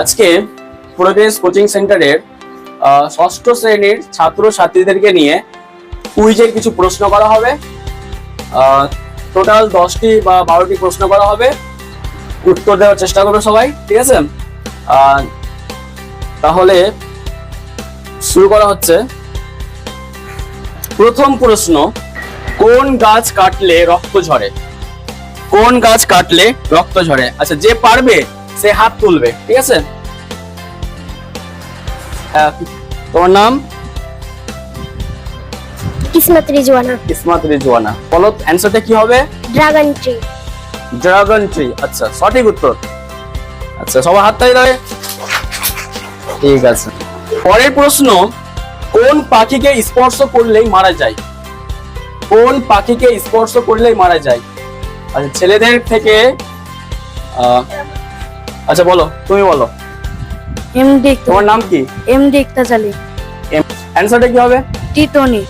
আজকে progress coaching সেন্টারের ষষ্ঠ শ্রেণির ছাত্র ছাত্রীদেরকে নিয়ে কুইজের কিছু প্রশ্ন করা হবে। টোটাল দশটি বা বারোটি প্রশ্ন করা হবে। উত্তর দেওয়ার চেষ্টা করবে সবাই, ঠিক আছে? তাহলে শুরু করা হচ্ছে। প্রথম প্রশ্ন, কোন গাছ কাটলে রক্ত ঝরে? কোন গাছ কাটলে রক্ত ঝরে? আচ্ছা যে পারবে সে হাত তুলবে ঠিক আছে? তোমার নাম? কিসমত রিজওয়ানা। ইসমাত রিজওয়ানা। বলো অ্যান্সারটা কি হবে? Dragon tree. ড্রাগন ট্রি আচ্ছা সঠিক উত্তর। আচ্ছা সবাই হাত দেবে ঠিক আছে। পরের প্রশ্ন কোন পাখিকে স্পর্শ করলেই মারা যায়? কোন পাখিকে স্পর্শ করলেই মারা যায়? আচ্ছা ছেলেদের থেকে আহ, আচ্ছা বলো তুমি বলো। এমডি তোমার নাম কি? এমডি ইকতাজালি অ্যান্সারটা কি হবে? টিটনি।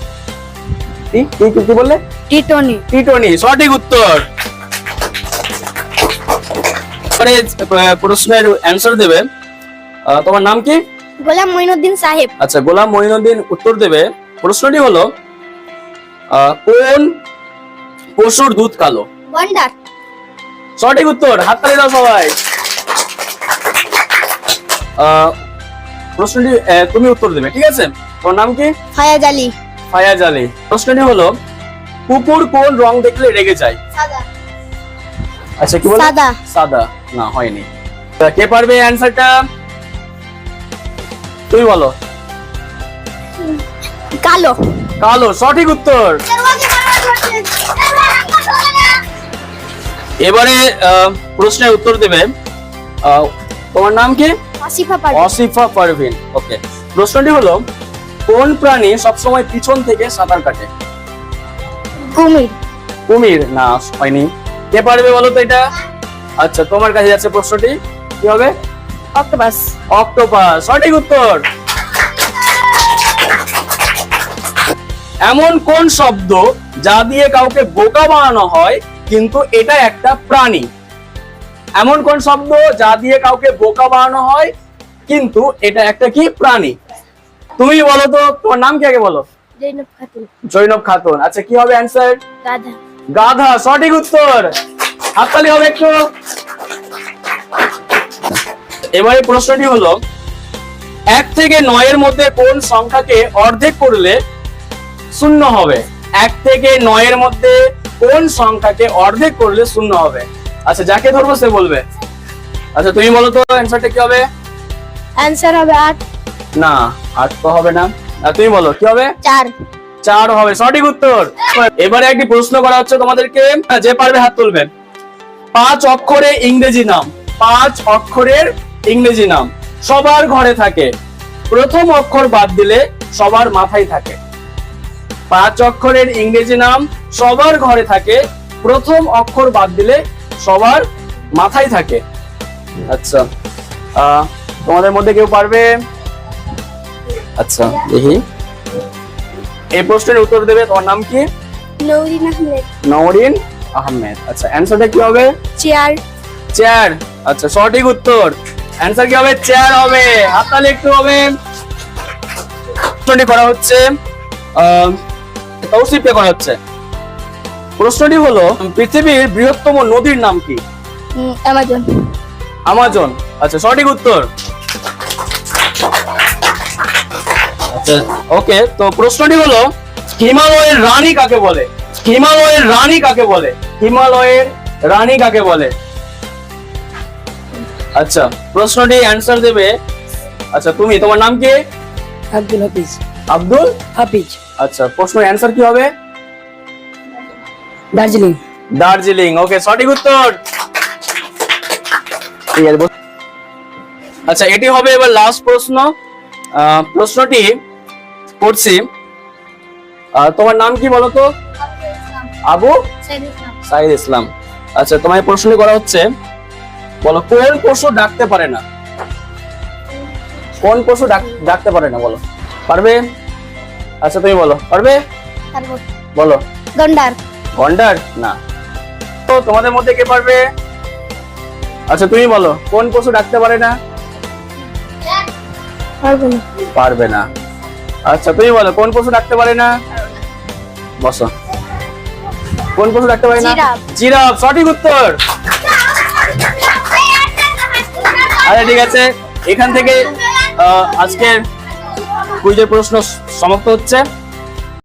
কি? কি কি- কি বললে? টিটনি। টি টোয়েন্টি সঠিক উত্তর। পরে প্রশ্নের অ্যান্সার দেবে। তোমার নাম কি? গোলাম মঈনুদ্দিন সাহেব। আচ্ছা গোলাম মঈনুদ্দিন উত্তর দেবে। প্রশ্নটি হলো আহ, কোন পশুর দুধ কালো? ওয়ান্ডার সঠিক উত্তর হাততালি দাও সবাই। প্রশ্নটি তুমি উত্তর দেবে ঠিক আছে? তোমার নাম কি? ফায়াজ আলী। ফায়াজ আলী। প্রশ্নটি হলো কুকুর কোন রং দেখলে রেগে যায়? সাদা। আচ্ছা কি বল সাদা। সাদা। না হয়নি। কে পারবে অ্যান্সারটা? তুমি বলো। কালো। কালো সঠিক উত্তর। এবারে প্রশ্নের উত্তর দেবে তোমার নাম কি? আসিফা পার অসিফা পারভিন ওকে প্রশ্নটি হলো কোন প্রাণী সবসময় পিছন থেকে সাঁতার কাটে? কুমির। কুমির না হয়নি। কে পারবে বলো তো এটা? আচ্ছা তোমার কাছে যাচ্ছে প্রশ্নটি। কি হবে? অক্টোপাস অক্টোপাস সঠিক উত্তর। এমন কোন শব্দ যা দিয়ে কাউকে বোকা বানানো হয় কিন্তু এটা একটা প্রাণী? এমন কোন শব্দ যা দিয়ে কাউকে বোকা বানানো হয়? কিন্তু এটা একটা কি? প্রাণী। তুমি বলো তো তোমার নাম কি আগে বলো? জৈনব খাতুন। জৈনব খাতুন। আচ্ছা কি হবে অ্যান্সার গাধা। গাধা সঠিক উত্তর। হাততালি হবে একটু। এবারে প্রশ্নটি হলো এক থেকে নয়ের মধ্যে কোন সংখ্যাকে অর্ধেক করলে শূন্য হবে? এক থেকে নয়ের মধ্যে কোন সংখ্যাকে অর্ধেক করলে শূন্য হবে? আচ্ছা যাকে ধরবো সে বলবে। আচ্ছা তুমি বলো তো অ্যান্সারটা কি হবে? অ্যান্সার হবে আট। না আট তো হবে না। আর তুমি বলো কি হবে? চার। চার হবে সঠিক উত্তর। এবারে একটি প্রশ্ন করা হচ্ছে তোমাদেরকে যে পারবে হাত তুলবে। পাঁচ অক্ষরে ইংরেজি নাম। পাঁচ অক্ষরের ইংরেজি নাম। সবার ঘরে থাকে। প্রথম অক্ষর বাদ দিলে সবার মাথায় থাকে। পাঁচ অক্ষরের ইংরেজি নাম। সবার ঘরে থাকে। প্রথম অক্ষর বাদ দিলে সবার মাথায় থাকে। আচ্ছা তোমাদের মধ্যে কেউ পারবে? আচ্ছা দেখি। এই প্রশ্নের উত্তর দেবে তোমার নাম কি? নৌরিন আহমেদ। নওরিন আহমেদ। আচ্ছা অ্যান্সারটা কি হবে? চেয়ার। চেয়ার। আচ্ছা সঠিক উত্তর। অ্যান্সার কি হবে? চেয়ার হবে। হাততালি একটু হবে। করা হচ্ছে আহ, তৌসিফকে করা হচ্ছে। প্রশ্নটি হলো পৃথিবীর বৃহত্তম নদীর নাম কি? অ্যামাজন। আমাজন আচ্ছা সঠিক উত্তর। আচ্ছা। ওকে তো প্রশ্নটি হলো হিমালয়ের রানী কাকে বলে? হিমালয়ের রানী কাকে বলে? হিমালয়ের রানী কাকে বলে? আচ্ছা প্রশ্নটি অ্যান্সার দেবে। আচ্ছা তুমি তোমার নাম কি? আব্দুল হাফিজ। আব্দুল? হাফিজ। আচ্ছা প্রশ্নের অ্যান্সার কি হবে? দার্জিলিং। দার্জিলিং ওকে সঠিক উত্তর। আচ্ছা এটি হবে এবার লাস্ট প্রশ্ন। প্রশ্নটি করছি। তোমার নাম কি বলো তো? আবু? সাইদ ইসলাম। আচ্ছা তোমার এই প্রশ্নটি করা হচ্ছে বলো কোন পশু ডাকতে পারে না? কোন পশু ডাক- ডাকতে পারে না বলো। পারবে? আচ্ছা তুমি বলো পারবে। বলো। গন্ডার। গন্ডার না। তো তোমাদের মধ্যে কে পারবে? আচ্ছা তুমি বলো কোন পশু ডাকতে পারে না? পারবে না। আচ্ছা তুমি বলো কোন পশু ডাকতে পারে না? বসো। কোন পশু ডাকতে পারে না? জিরাফ। সঠিক উত্তর। আচ্ছা ঠিক আছে। এখান থেকে আহ, আজকের কুইজের প্রশ্ন সমাপ্ত হচ্ছে।